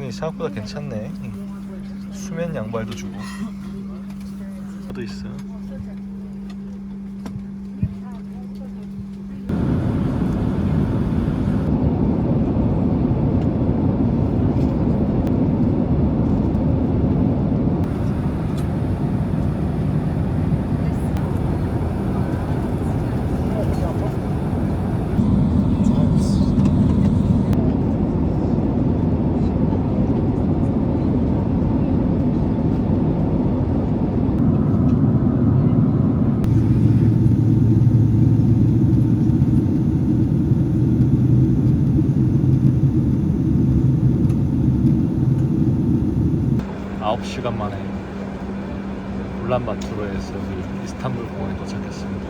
이 생각보다 괜찮네. 수면 양발도 주고. 도 있어. 시간 만에 울란바토르에서 이스탄불 공항에 도착했습니다.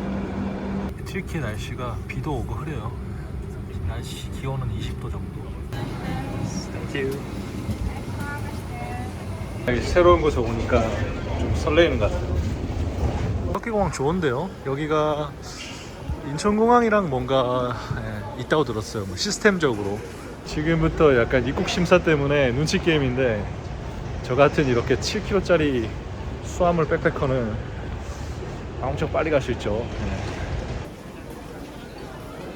튀르키 날씨가 비도 오고 흐려요. 날씨 기온은 20도 정도. Thank you. 여기 새로운 곳에 오니까 좀 설레이는 것 같아요. 터키 공항 좋은데요? 여기가 인천공항이랑 뭔가 예, 있다고 들었어요. 뭐 시스템적으로. 지금부터 약간 입국 심사 때문에 눈치 게임인데 저 같은 이렇게 7kg짜리 수화물 백패커는 엄청 빨리 갈 수 있죠. 예.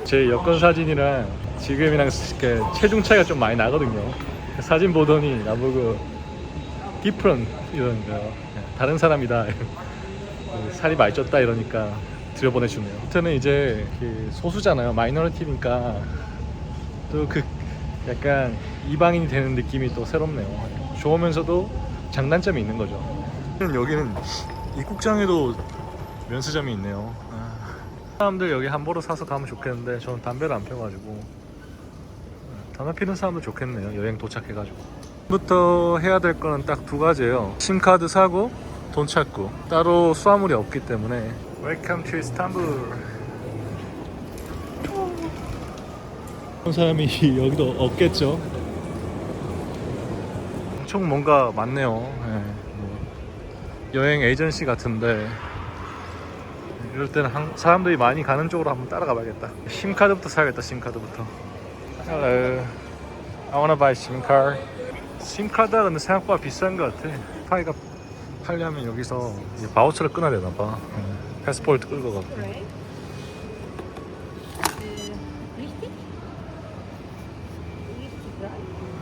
제 여권 사진이랑 지금이랑 체중 차이가 좀 많이 나거든요. 사진 보더니 나보고 이러는 거예요. 예, 다른 사람이다. 살이 많이 쪘다 이러니까 들여보내주네요. 저는 이제 그 소수잖아요. 마이너리티니까 또 그 약간 이방인이 되는 느낌이 또 새롭네요. 좋으면서도 장단점이 있는 거죠. 여기는 입국장에도 면세점이 있네요. 아, 사람들 여기 함부로 사서 가면 좋겠는데 저는 담배를 안 펴가지고 담배 피는 사람도 좋겠네요. 여행 도착해가지고. 부터 해야 될 거는 딱 두 가지예요. 심카드 사고 돈 찾고 따로 수화물이 없기 때문에 Welcome to Istanbul. 그런 사람이 여기도 없겠죠. 엄청 뭔가 많네요. 예, 뭐 여행 에이전시 같은데 이럴 때는 한- 사람들이 많이 가는 쪽으로 한번 따라가 봐야겠다. 심카드부터 사야겠다. 심카드부터. Hello. I wanna buy SIM card. 심카드가 근데 생각보다 비싼 것 같아. 파이가 팔려면 여기서 이제 바우처를 끊어야 되나 봐. 예, 패스포트 끌고 가고.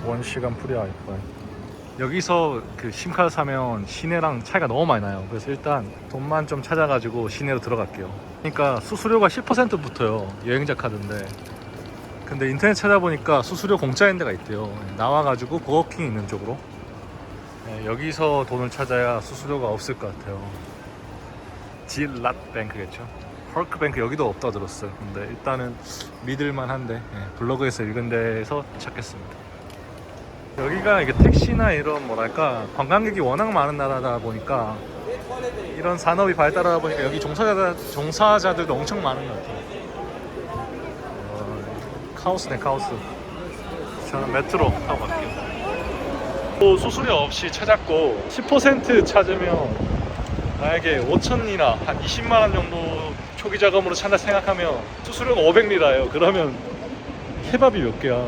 원 시간 프리 와이파이. 여기서 그 심카드 사면 시내랑 차이가 너무 많이 나요. 그래서 일단 돈만 좀 찾아가지고 시내로 들어갈게요. 그러니까 수수료가 10% 붙어요. 여행자 카드인데. 근데 인터넷 찾아보니까 수수료 공짜인 데가 있대요. 나와가지고 버거킹 있는 쪽으로. 네, 여기서 돈을 찾아야 수수료가 없을 것 같아요. 질랏 뱅크겠죠. 헐크 뱅크 여기도 없다 들었어요. 근데 일단은 믿을만한데 예, 블로그에서 읽은 데서 찾겠습니다. 여기가 이게 택시나 이런 뭐랄까 관광객이 워낙 많은 나라다 보니까 이런 산업이 발달하다 보니까 여기 종사자 종사자들도 엄청 많은 것 같아요. 어, 카오스네 카오스. 저는 메트로 타고 갈게요. 또 수수료 없이 찾았고 10% 찾으면 만약에 5천이나 한 20만 원 정도 초기 자금으로 찾나 생각하면 수수료가 500리라예요. 그러면 케밥이 몇 개야.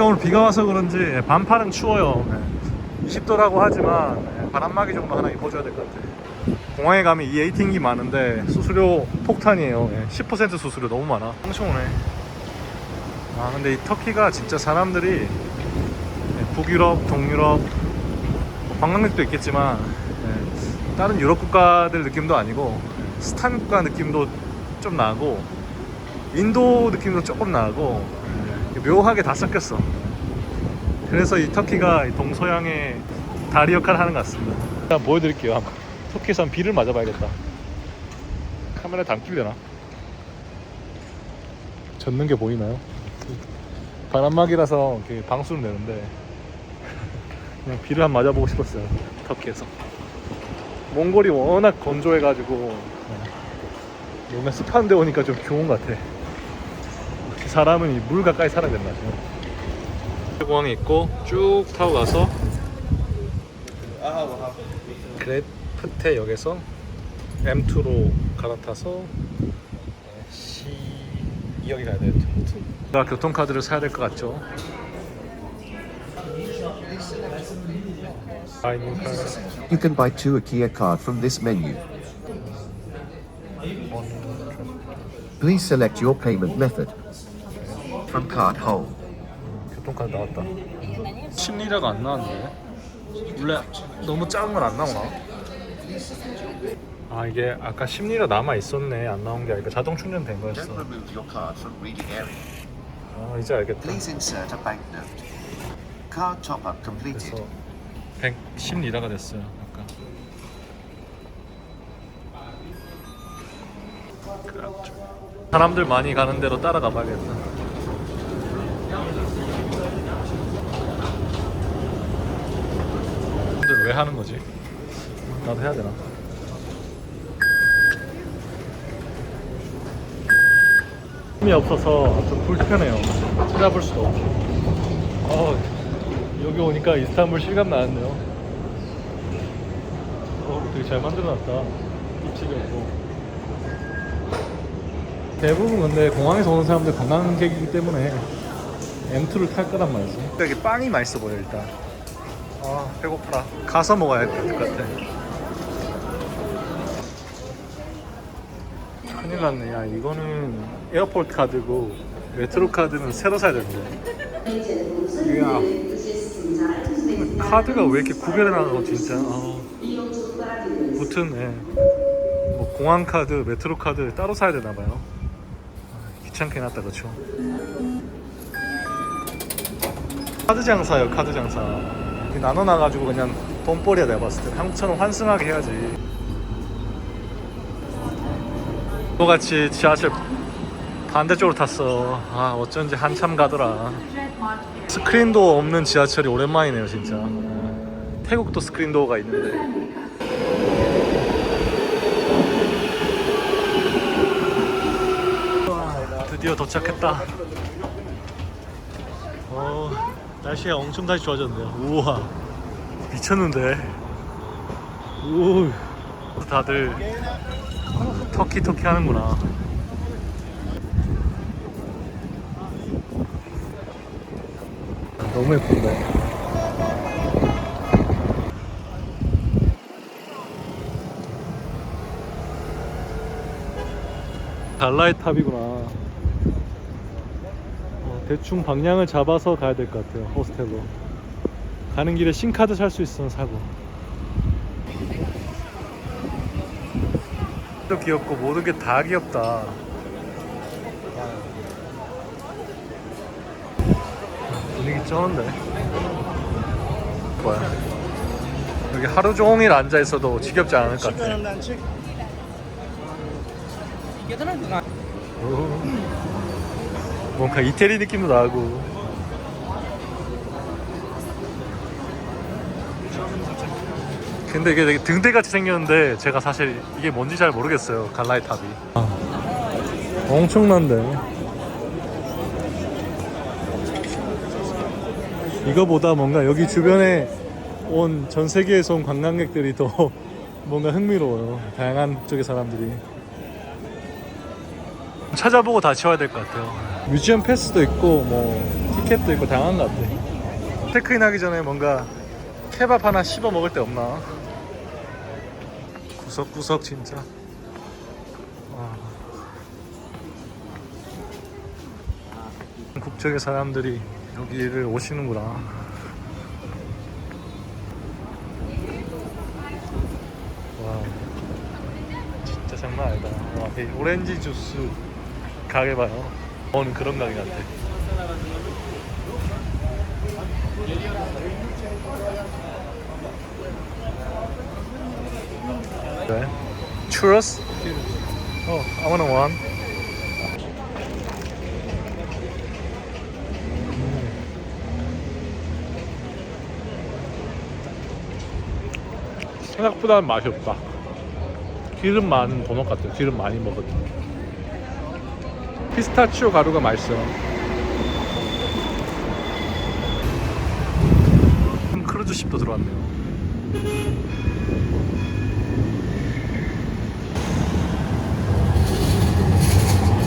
오늘 비가 와서 그런지 반팔은 추워요. 20도라고 하지만 바람막이 정도 하나 입어줘야 될 것 같아. 공항에 가면 이 에이팅기 많은데 수수료 폭탄이에요. 10% 수수료 너무 많아. 엄청 오네. 아 근데 이 터키가 진짜 사람들이 북유럽, 동유럽 관광객도 있겠지만 예, 다른 유럽 국가들 느낌도 아니고 스탄 국가 느낌도 좀 나고 인도 느낌도 조금 나고 예, 묘하게 다 섞였어. 그래서 이 터키가 이 동서양의 다리 역할을 하는 것 같습니다. 일단 보여드릴게요. 한 비를 맞아봐야겠다. 카메라에 담기면 되나? 젖는 게 보이나요? 바람막이라서 방수는 되는데 그냥 비를 한번 맞아보고 싶었어요. 터키에서. 몽골이 워낙 건조해가지고 뭔가 습한 데 오니까 좀 좋은 것 같아. 사람은 이물 가까이 살아야 된다. 공항에 있고 쭉 타고 가서 그레프테 역에서 M2로 갈아타서 C2 여기 가야 돼. 나 교통카드를 사야 될 것 같죠? 아이님 카드. You can buy two IKEA card from this menu. Please select your payment method. Card home. 교통카드 나왔다. 10리라가 안 나왔는데? 원래 너무 작은 건 안 나오나? 아 이게 아까 10리라 남아 있었네 안 나온 게 아니라 자동 충전된 거였어. 아 이제 알겠다. 그래서 110리라가 됐어요 아까. 그렇죠. 사람들 많이 가는 대로 따라가 봐야겠다. 근데 왜 하는 거지? 나도 해야 되나? 힘이 없어서 좀 불편해요. 찾아볼 수도 없고. 어, 여기 오니까 이스탄불 실감 나는데요. 어, 되게 잘 만들어놨다. 입질이 없고. 대부분 근데 공항에서 오는 사람들 관광객이기 때문에 M2를 탈 거란 말이지. 여기 빵이 맛있어 보여 일단. 아 배고프다. 가서 먹어야 될 것 같아. 큰일 났네. 야 이거는 에어포트 카드고 레트로 카드는 새로 사야 되는데. 이야. 카드가 왜 이렇게 구별해 나가고 진짜. 아. 무튼 예. 뭐 공항 카드, 메트로 카드 따로 사야 되나 봐요. 아, 귀찮게 해놨다 그쵸? 카드 장사요 카드 장사. 나눠놔가지고 그냥 돈벌이야 내가 봤을 때 한국처럼 환승하게 해야지. 똑같이 지하철 반대쪽으로 탔어. 아 어쩐지 한참 가더라. 스크린도어 없는 지하철이 오랜만이네요 진짜. 태국도 스크린도어가 있는데. 드디어 도착했다. 어, 날씨가 엄청 다시 좋아졌네요. 우와, 미쳤는데. 우, 다들 터키 터키 하는구나. 너무 예쁜데. 달라의 탑이구나. 어, 대충 방향을 잡아서 가야 될 것 같아요. 호스텔로. 가는 길에 신카드 살 수 있으면 사고. 도 귀엽고 모든 게 다 귀엽다. 분위기 쩌는데. 뭐야? 여기 하루 종일 앉아 있어도 지겹지 않을 것 같아. 오. 뭔가 이태리 느낌도 나고. 근데 이게 되게 등대같이 생겼는데 제가 사실 이게 뭔지 잘 모르겠어요 갈라의 탑이. 아, 엄청난데. 이거보다 뭔가 여기 주변에 온 전 세계에서 온 관광객들이 더 뭔가 흥미로워요 다양한 쪽의 사람들이. 찾아보고 다시 와야 될 것 같아요. 뮤지엄 패스도 있고 뭐 티켓도 있고 다양한 것 같아. 체크인 하기 전에 뭔가 케밥 하나 씹어 먹을 데 없나? 구석구석 진짜. 와. 국적의 사람들이 여기를 오시는구나. 와. 진짜 장난 아니다. 와, 이 오렌지 주스 가게 봐요. 오는 그런 가게 같아. 네. Churros? Oh, I want one. 생각보다는 맛이 없다. 기름 많은 도넛 같아요. 기름 많이 먹었다. 피스타치오 가루가 맛있어요. 음, 크루즈십도 들어왔네요.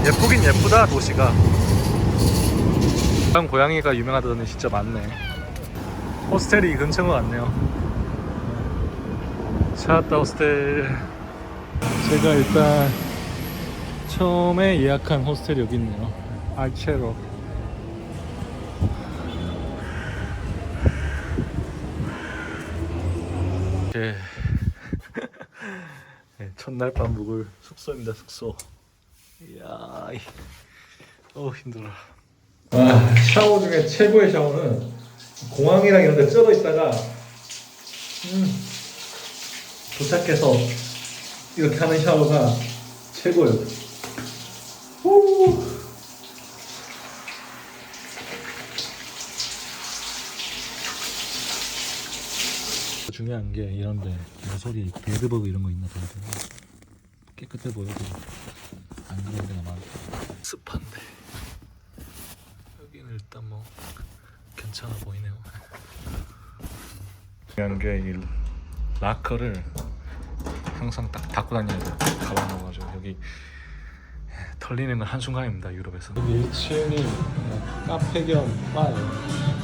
예쁘긴 예쁘다 도시가 고양 고양이가 유명하다더니 진짜 많네 호스텔이 이 근처인 것 같네요 찾았다 호스텔 제가 일단 처음에 예약한 호스텔이 여기 있네요. 알체로. 이렇게 네, 첫날 밤 묵을 숙소입니다 숙소. 이야 이- 어우 힘들어. 아 샤워 중에 최고의 샤워는 공항이랑 이런 데 쩔어 있다가 음, 도착해서 이렇게 하는 샤워가 최고예요 중요한 게 이런데 모서리 베드버그 이런 거 있나 돼 깨끗해 보여도 안 그런 데가 많아. 습한데. 여기는 일단 뭐 괜찮아 보이네요. 중요한 게 이 라커를 항상 딱 닫고 다녀야 돼 가방 넣어가지고 여기 털리는 건 한순간입니다 유럽에서 여기 1층이 카페 겸 바예요